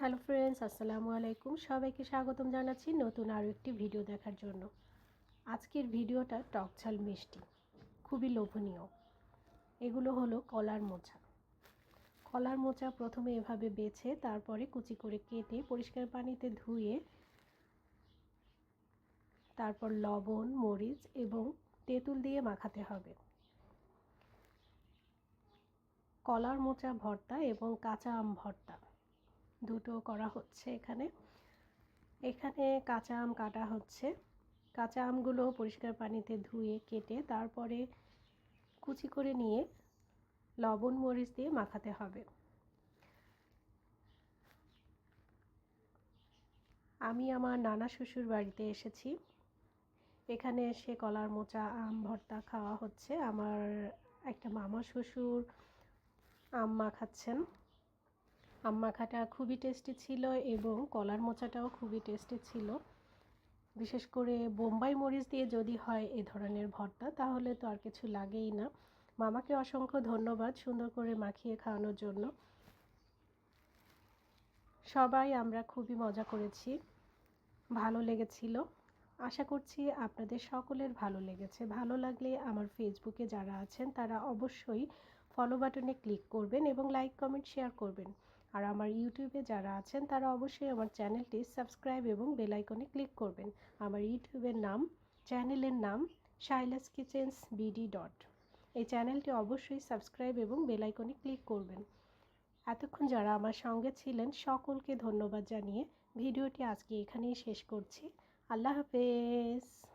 Hello friends, আসসালামু আলাইকুম। সবাইকে স্বাগতম জানাচ্ছি নতুন আরও একটি ভিডিও দেখার জন্য। আজকের ভিডিওটা টক ঝাল মিষ্টি, খুবই লোভনীয়। এগুলো হলো কলার মোচা। কলার মোচা প্রথমে এভাবে বেছে তারপরে কুচি করে কেটে পরিষ্কার পানিতে ধুয়ে, তারপর লবণ, মরিচ এবং তেঁতুল দিয়ে মাখাতে হবে। কলার মোচা ভর্তা এবং কাঁচা আম ভর্তা। দুটো করা হচ্ছে এখানে। এখানে কাঁচা আম কাটা হচ্ছে। কাঁচা আমগুলো পরিষ্কার পানিতে ধুয়ে, কেটে তারপরে কুচি করে নিয়ে লবণ, মরিচ দিয়ে মাখাতে হবে। আমি আমার নানা শ্বশুর বাড়িতে এসেছি। এখানে এসে কলার মোচা, আম ভর্তা খাওয়া হচ্ছে। আমার একটা মামা শ্বশুর আম মাখাচ্ছেন। আম মাখাটা খুবই টেস্টি ছিল এবং কলার মোচাটাও খুবই টেস্টি ছিল। বিশেষ করে বোম্বাই মরিচ দিয়ে যদি হয় এ ধরনের ভর্তা, তাহলে তো আর কিছু লাগেই না। মামাকে অসংখ্য ধন্যবাদ সুন্দর করে মাখিয়ে খাওয়ানোর জন্য। সবাই আমরা খুবই মজা করেছি। ভালো লেগেছিল। আশা করছি আপনাদের সকলের ভালো লেগেছে। ভালো লাগলে আমার ফেসবুকে যারা আছেন, তারা অবশ্যই ফলো বাটনে ক্লিক করবেন এবং লাইক কমেন্ট শেয়ার করবেন। আর আমার ইউটিউবে যারা আছেন, তারা অবশ্যই আমার চ্যানেলটি সাবস্ক্রাইব এবং বেল আইকনে ক্লিক করবেন। আমার ইউটিউবের নাম, চ্যানেলের নাম, শাইলাস কিচেন্স বিডি ডট। এই চ্যানেলটি অবশ্যই সাবস্ক্রাইব এবং বেল আইকনে ক্লিক করবেন। এতক্ষণ যারা আমার সঙ্গে ছিলেন, সকলকে ধন্যবাদ জানিয়ে ভিডিওটি আজকে এখানেই শেষ করছি। আল্লাহ হাফেজ।